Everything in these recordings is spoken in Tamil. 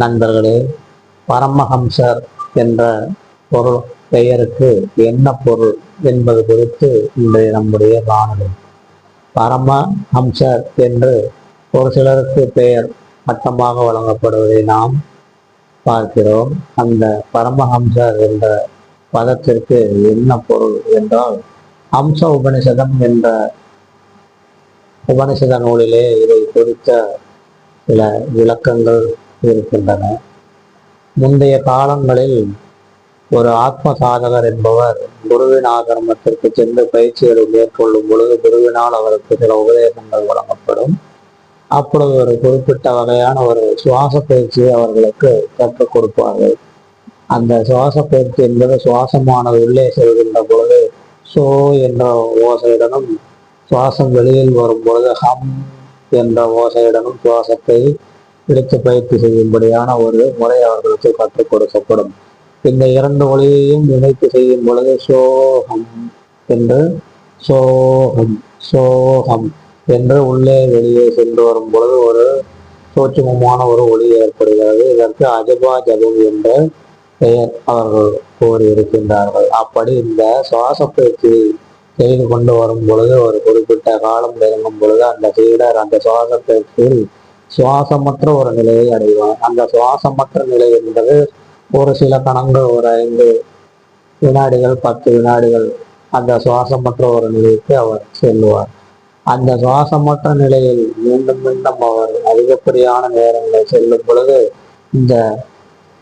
நண்பர்களே பரமஹம்சர் என்ற பொருள் பெயருக்கு என்ன பொருள் என்பது குறித்து இன்றைய நம்முடைய காணொளி. பரமஹம்சர் என்று ஒரு சிலருக்கு பெயர் மட்டமாக வழங்கப்படுவதை நாம் பார்க்கிறோம். அந்த பரமஹம்சர் என்ற பதத்திற்கு என்ன பொருள் என்றால் ஹம்ச உபனிஷதம் என்ற உபனிஷத நூலிலே இதை குறித்த சில விளக்கங்கள் இருக்கின்றன முந்தைய காலங்களில் ஒரு ஆத்ம சாதகர் என்பவர் குருவின் ஆசிரமத்திற்கு சென்று பயிற்சிகளை மேற்கொள்ளும் பொழுது குருவினால் அவருக்கு சில உபதேசங்கள் வழங்கப்படும். அப்பொழுது ஒரு குறிப்பிட்ட வகையான ஒரு சுவாச பயிற்சியை அவர்களுக்கு கற்றுக் கொடுப்பார்கள். அந்த சுவாச பயிற்சி என்பது சுவாசமானது உள்ளே செல்கின்ற பொழுது சோ என்ற ஓசையுடனும் சுவாசம் வெளியில் வரும் பொழுது ஹம் என்ற ஓசையுடனும் சுவாசத்தை இலக்க பயிற்சி செய்யும்படியான ஒரு முறை அவர்களுக்கு கற்றுக் கொடுக்கப்படும். இந்த இரண்டு ஒளியையும் இணைத்து செய்யும் பொழுது சோகம் என்று சோகம் சோகம் என்று உள்ளே வெளியே சென்று வரும் பொழுது ஒரு சூட்சுமமான ஒரு ஒளி ஏற்படுகிறது. இதற்கு அஜபா ஜபம் என்ற பெயர் அவர்கள் கூறியிருக்கின்றார்கள் அப்படி இந்த சுவாச பயிற்சி செய்து கொண்டு வரும் பொழுது ஒரு குறிப்பிட்ட காலம் நெருங்கும் பொழுது அந்த சீடர் அந்த சுவாச பயிற்சியில் சுவாசமற்ற ஒரு நிலையை அடைவார். அந்த சுவாசமற்ற நிலை என்பது ஒரு சில கணங்கள் ஒரு ஐந்து வினாடிகள் பத்து வினாடிகள் அந்த சுவாசமற்ற ஒரு நிலைக்கு அவர் செல்லுவார். அந்த சுவாசமற்ற நிலையில் மீண்டும் மீண்டும் அவர் அதிகப்படியான நேரங்களில் செல்லும் பொழுது இந்த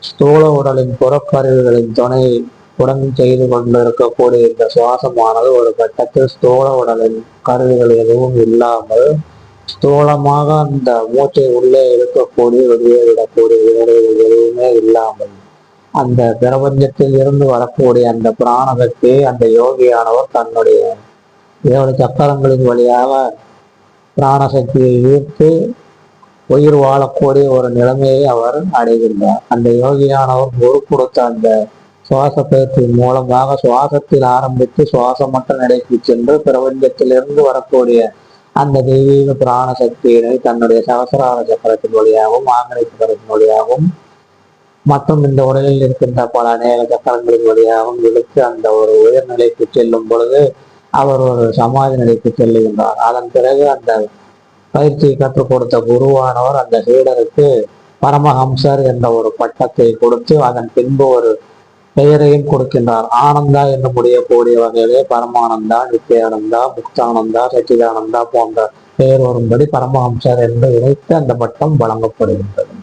ஸ்தூல உடலின் புறக்கருவிகளின் துணை உடன் செய்து கொண்டிருக்கக்கூடிய இந்த சுவாசமானது ஒரு கட்டத்தில் ஸ்தூல உடலின் கருவிகள் எதுவும் இல்லாமல் ஸ்தூலமாக அந்த மூச்சை உள்ளே இழுக்கக்கூடிய வெளியே விடக்கூடிய வேலைகள் எதுவுமே இல்லாமல் அந்த பிரபஞ்சத்தில் இருந்து வரக்கூடிய அந்த பிராணகத்தை அந்த யோகியானவர் தன்னுடைய ஏழு சக்கரங்களின் வழியாக பிராணசக்தியை ஈர்த்து உயிர் வாழக்கூடிய ஒரு நிலைமையை அவர் அடைகின்றார். அந்த யோகியானவர் குரு கொடுத்த அந்த சுவாச பயிற்சி மூலமாக சுவாசத்தில் ஆரம்பித்து சுவாசமற்ற நிலைக்கு சென்று பிரபஞ்சத்திலிருந்து வரக்கூடிய அந்த தெய்வீக பிராண சக்தியினை தன்னுடைய சகசரார சக்கரத்தின் வழியாகவும் ஆங்கில சக்கரத்தின் வழியாகவும் மற்றும் இந்த உடலில் இருக்கின்ற பல அநேக சக்கரங்களின் வழியாகவும் இழுத்து அந்த ஒரு உயர்நிலைக்கு செல்லும் பொழுது அவர் ஒரு சமாதி நிலைக்கு செல்லுகின்றார் அதன் பிறகு அந்த பயிற்சியை கற்றுக் கொடுத்த குருவானவர் அந்த சீடருக்கு பரமஹம்சர் என்ற ஒரு பட்டத்தை கொடுத்து அதன் பின்பு ஒரு பெயரையும் கொடுக்கின்றார். ஆனந்தா என்று முடியக்கூடிய வகையிலே பரமானந்தா நித்தியானந்தா முக்தானந்தா சச்சிதானந்தா போன்ற பெயர் வரும்படி பரமஹம்சர் என்று இணைத்து அந்த பட்டம் வழங்கப்படுகின்றது.